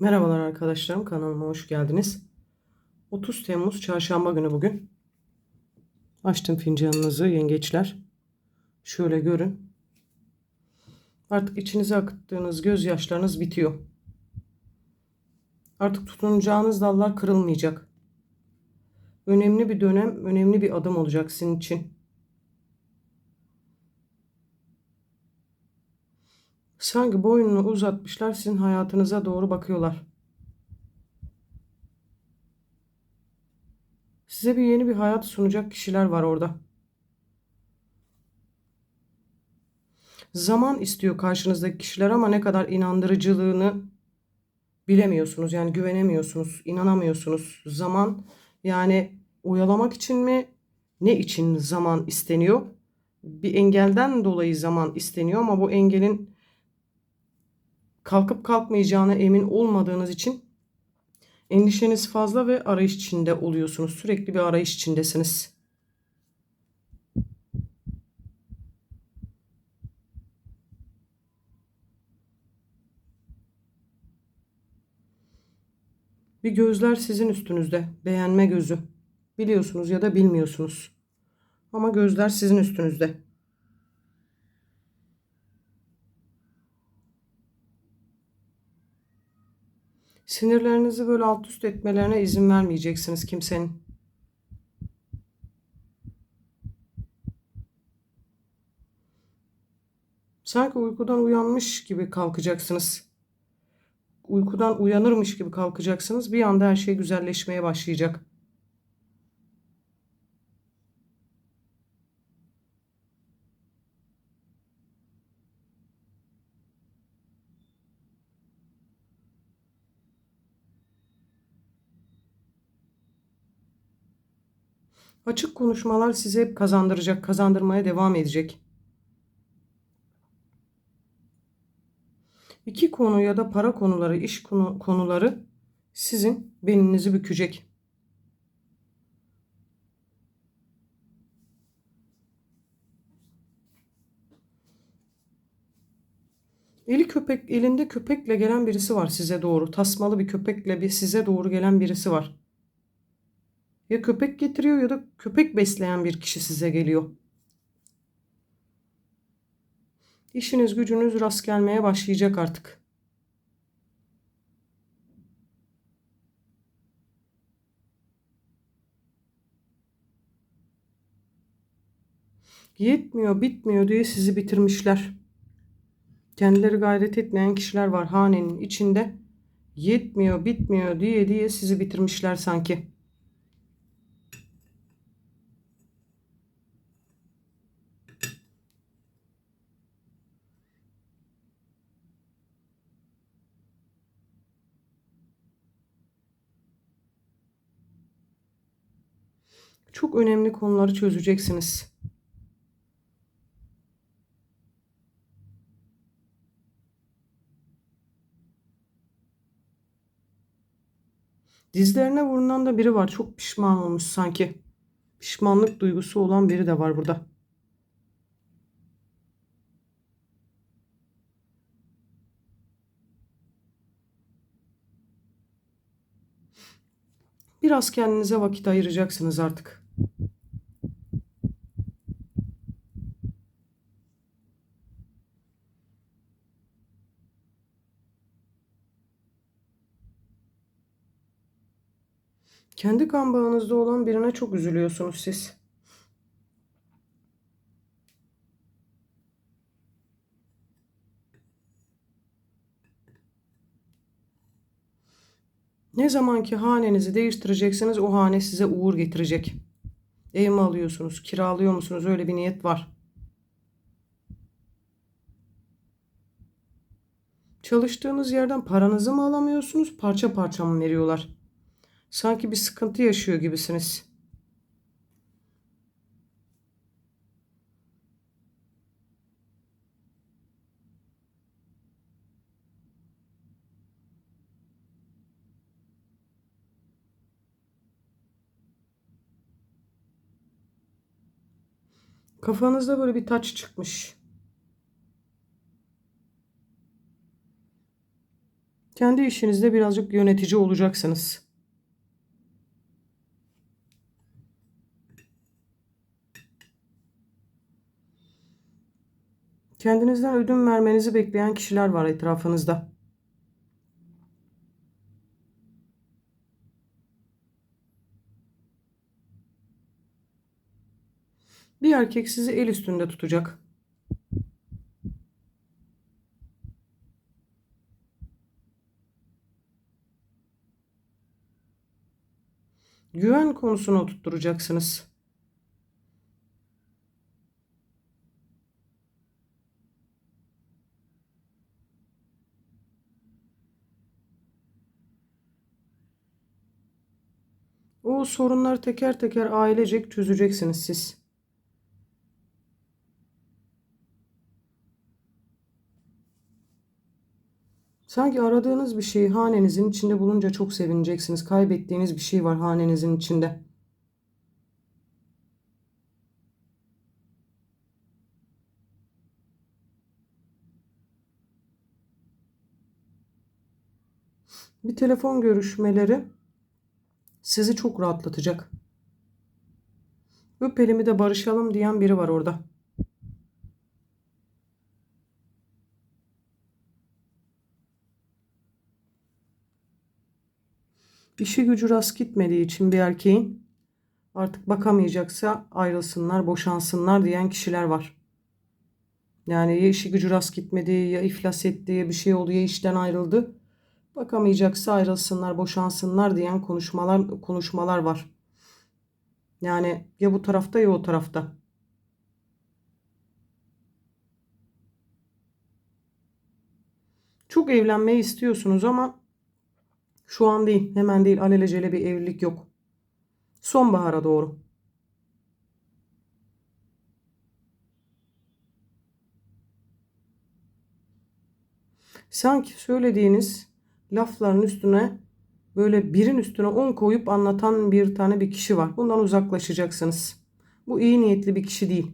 Merhabalar arkadaşlarım kanalıma hoş geldiniz. 30 Temmuz çarşamba günü bugün. Açtım fincanınızı yengeçler. Şöyle görün. Artık içinize akıttığınız gözyaşlarınız bitiyor. Artık tutunacağınız dallar kırılmayacak. Önemli bir dönem, önemli bir adım olacak sizin için. Sanki boynunu uzatmışlar sizin hayatınıza doğru bakıyorlar. Size bir yeni bir hayat sunacak kişiler var orada. Zaman istiyor karşınızdaki kişiler ama ne kadar inandırıcılığını bilemiyorsunuz. Yani güvenemiyorsunuz, inanamıyorsunuz. Zaman yani oyalamak için mi, ne için zaman isteniyor? Bir engelden dolayı zaman isteniyor ama bu engelin kalkıp kalkmayacağına emin olmadığınız için endişeniz fazla ve arayış içinde oluyorsunuz. Sürekli bir arayış içindesiniz. Bir gözler sizin üstünüzde. Beğenme gözü. Biliyorsunuz ya da bilmiyorsunuz. Ama gözler sizin üstünüzde. Sinirlerinizi böyle alt üst etmelerine izin vermeyeceksiniz kimsenin. Sanki uykudan uyanmış gibi kalkacaksınız. Uykudan uyanırmış gibi kalkacaksınız. Bir anda her şey güzelleşmeye başlayacak. Açık konuşmalar size hep kazandıracak, kazandırmaya devam edecek. İki konu ya da para konuları, iş konu, konuları sizin belinizi bükecek. Eli köpek, elinde köpekle gelen birisi var size doğru. Tasmalı bir köpekle bir size doğru gelen birisi var. Ya köpek getiriyor ya da köpek besleyen bir kişi size geliyor. İşiniz gücünüz rast gelmeye başlayacak artık. Yetmiyor, bitmiyor diye sizi bitirmişler. Kendileri gayret etmeyen kişiler var hanenin içinde. Yetmiyor, bitmiyor diye diye sizi bitirmişler sanki. Çok önemli konuları çözeceksiniz. Dizlerine vurulan da biri var. Çok pişman olmuş sanki. Pişmanlık duygusu olan biri de var burada. Biraz kendinize vakit ayıracaksınız artık. Kendi kan bağınızda olan birine çok üzülüyorsunuz siz. Ne zaman ki hanenizi değiştireceksiniz o hane size uğur getirecek. Ev mi alıyorsunuz, kiralıyor musunuz? Öyle bir niyet var. Çalıştığınız yerden paranızı mı alamıyorsunuz, parça parça mı veriyorlar? Sanki bir sıkıntı yaşıyor gibisiniz. Kafanızda böyle bir taç çıkmış. Kendi işinizde birazcık yönetici olacaksınız. Kendinizden ödün vermenizi bekleyen kişiler var etrafınızda. Bir erkek sizi el üstünde tutacak. Güven konusunu oturtturacaksınız. O sorunları teker teker ailecek çözeceksiniz siz. Sanki aradığınız bir şeyi hanenizin içinde bulunca çok sevineceksiniz. Kaybettiğiniz bir şey var hanenizin içinde. Bir telefon görüşmeleri sizi çok rahatlatacak. Öp elimi de barışalım diyen biri var orada. İşi gücü rast gitmediği için bir erkeğin artık bakamayacaksa ayrılsınlar, boşansınlar diyen kişiler var. Yani ya işi gücü rast gitmedi, ya iflas etti, ya bir şey oldu, ya işten ayrıldı. Bakamayacaksa ayrılsınlar, boşansınlar diyen konuşmalar konuşmalar var. Yani ya bu tarafta ya o tarafta. Çok evlenmeyi istiyorsunuz ama şu an değil, hemen değil, alelacele bir evlilik yok. Sonbahara doğru. Sanki söylediğiniz lafların üstüne böyle birin üstüne on koyup anlatan bir tane bir kişi var. Bundan uzaklaşacaksınız. Bu iyi niyetli bir kişi değil.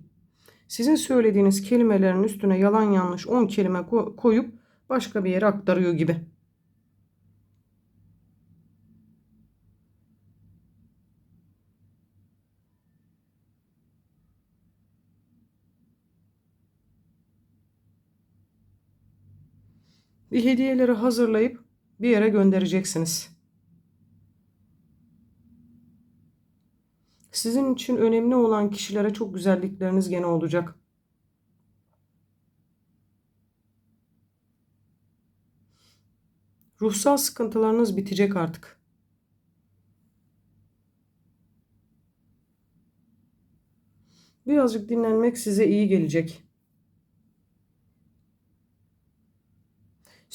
Sizin söylediğiniz kelimelerin üstüne yalan yanlış 10 kelime ko- koyup başka bir yere aktarıyor gibi. Bir hediyeleri hazırlayıp bir yere göndereceksiniz. Sizin için önemli olan kişilere çok güzellikleriniz gene olacak. Ruhsal sıkıntılarınız bitecek artık. Birazcık dinlenmek size iyi gelecek.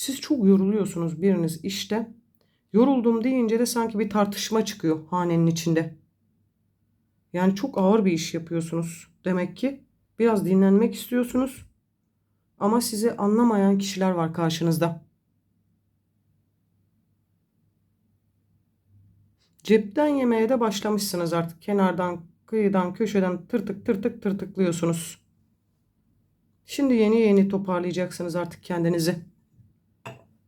Siz çok yoruluyorsunuz biriniz işte. Yoruldum deyince de sanki bir tartışma çıkıyor hanenin içinde. Yani çok ağır bir iş yapıyorsunuz. Demek ki biraz dinlenmek istiyorsunuz. Ama sizi anlamayan kişiler var karşınızda. Cepten yemeye de başlamışsınız artık. Kenardan, kıyıdan, köşeden tırtık tırtık tırtıklıyorsunuz. Şimdi yeni yeni toparlayacaksınız artık kendinizi.